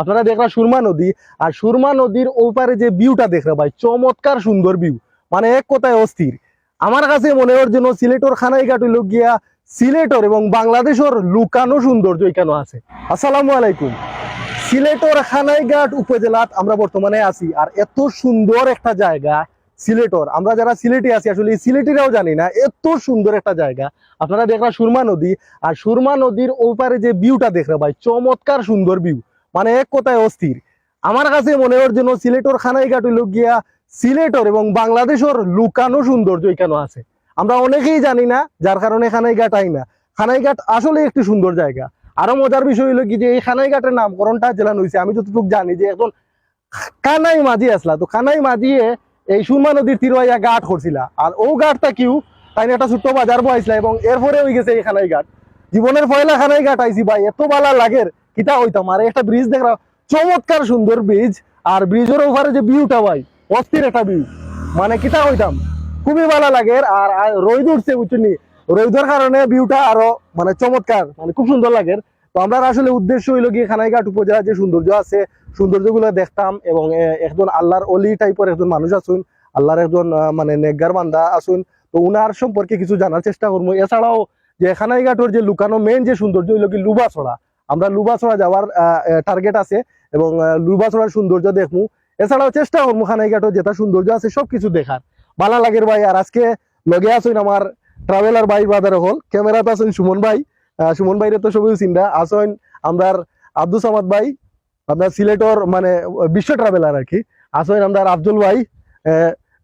আপনারা দেখরা সুরমা নদী, আর সুরমা নদীর ওপারে যে ভিউটা দেখরা ভাই, চমৎকার সুন্দর ভিউ মানে এক কথায় অস্থির। আমার কাছে মনে হওয়ার জন্য সিলেটর খানাইঘাট হইল গিয়া সিলেটর এবং বাংলাদেশের লুকানো সৌন্দর্য এখানে আছে। আসসালামু আলাইকুম। সিলেটর খানাইঘাট উপজেলাত আমরা বর্তমানে আছি, আর এত সুন্দর একটা জায়গা সিলেটর। আমরা যারা সিলেটে আছি, আসলে এই সিলেটিরাও জানি না, এত সুন্দর একটা জায়গা। আপনারা দেখরা সুরমা নদী, আর সুরমা নদীর ওপারে যে ভিউটা দেখরা ভাই, চমৎকার সুন্দর ভিউ মানে এক কথায় অস্থির। আমার কাছে মনে হওয়ার জন্য সিলেটর খানাইঘাট হইল গিয়া সিলেটর এবং বাংলাদেশের লুকানো সৌন্দর্য এখানে আছে। আমরা অনেকেই জানি না, যার কারণে খানাইঘাট আই না। খানাইঘাট আসলে একটি সুন্দর জায়গা। আরও মজার বিষয় হলো কি যে এই খানাইঘাটের নামকরণটা জেলা হয়েছে আমি যতটুকু জানি যে এখন কানাই মাঝি আসলা। তো কানাই মাঝিয়ে এই সুরমা নদীর তীরওয়াইয়া ঘাট করছিলা। আর ও ঘাটটা কিউ? তাই একটা ছোট্ট বাজার বহাইছিলা এবং এরপরে হয়ে গেছে এই খানাই ঘাট জীবনের পয়লা খানাই ঘাট আইছি ভাই, এত বালা লাগের। কিতা হইতাম। আর একটা ব্রিজ দেখরা চমৎকার সুন্দর ব্রিজ আর ব্রিজের ওভারে যে ভিউটা ভাই, অস্থির একটা ভিউ মানে কিতা হইতাম? খুবই ভালো লাগে। আর রোদ উঠছে বুঝছেন। রোদের কারণে ভিউটা আরও মানে চমৎকার মানে খুব সুন্দর লাগে। তো আমরা আসলে উদ্দেশ্য হইল গিয়ে খানাইঘাট উপজেলার যে সৌন্দর্য আছে, সৌন্দর্যগুলো দেখতাম এবং একজন আল্লাহর অলি টাইপের একজন মানুষ আছেন, আল্লাহর একজন মানে নেগার বান্দা আসুন তো উনার সম্পর্কে কিছু জানার চেষ্টা করব। এছাড়াও যে খানাইঘাটের যে লুকানো মেন যে সৌন্দর্য হইল কি লুবাছড়া। আমরা লুবাছড়া যাওয়ার টার্গেট আছে এবং লুবাছড়ার সৌন্দর্য দেখব এছাড়াও চেষ্টা করব খানাইঘাটের যেটা সৌন্দর্য আছে সবকিছু দেখার। ভালো লাগের ভাই আর আজকে লগে আছেন আমার ট্রাভেলার ভাই বাজার হল ক্যামেরাতে আছেন সুমন ভাই। সুমন ভাইরে তো সবই চিন্তা আছেন আমরার আব্দুল সামাদ ভাই আপনার সিলেটর মানে বিশ্ব ট্রাভেলার আর কি। আছেন আমাদের আব্দুল ভাই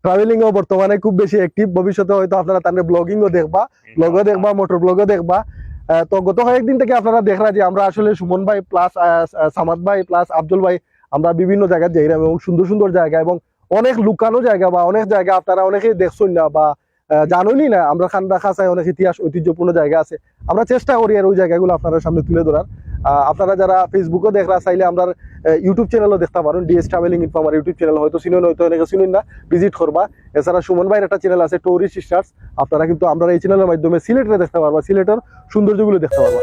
ট্রাভেলিং বর্তমানে খুব বেশি অ্যাক্টিভ ভবিষ্যতে হয়তো আপনারা তাদের ব্লগিং ও দেখবা ব্লগও দেখবা মোটর ব্লগও দেখবা। তো গত কয়েকদিন থেকে আপনারা দেখরা যে আমরা আসলে সুমন ভাই প্লাস সামাদ ভাই প্লাস আব্দুল ভাই, আমরা বিভিন্ন জায়গায় যাইলাম এবং সুন্দর সুন্দর জায়গা এবং অনেক লুকানো জায়গা বা অনেক জায়গা আপনারা অনেকেই দেখছেন না বা জানোই না। আমরা খান্দা খাসায় অনেক ইতিহাস ঐতিহ্যপূর্ণ জায়গা আছে। আমরা চেষ্টা করি আর ওই জায়গাগুলো আপনারা সামনে তুলে ধরার। আপনারা যারা ফেসবুকও দেখরা চাইলে আমরা ইউটিউব চ্যানেলও দেখতে পারেন। ডিএস ট্রাভেলিং ইনফো আমার ইউটিউব চ্যানেল হয়তো শুনুন হয়তো এনেকে শুনুন না। ভিজিট করবা। এছাড়া সুমন ভাইয়ের একটা চ্যানেল আছে টুরিস্ট স্টার্স আপনারা কিন্তু আমরা এই চ্যানেলের মাধ্যমে সিলেটে দেখতে পারবা। সিলেটের সৌন্দর্যগুলো দেখতে পারবা।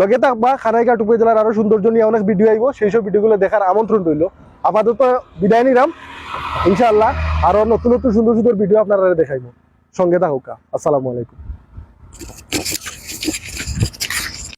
লগে থাকবা খানাইঘাট উপজেলার আরও সৌন্দর্য নিয়ে অনেক ভিডিও আইব সেই সব ভিডিওগুলো দেখার আমন্ত্রণ রইল। আপাতত বিদায় নিলাম। ইনশাআল্লাহ আরও নতুন নতুন সুন্দর সুন্দর ভিডিও আপনারা দেখাইবো। সঙ্গে থাকুকা। আসসালামু আলাইকুম।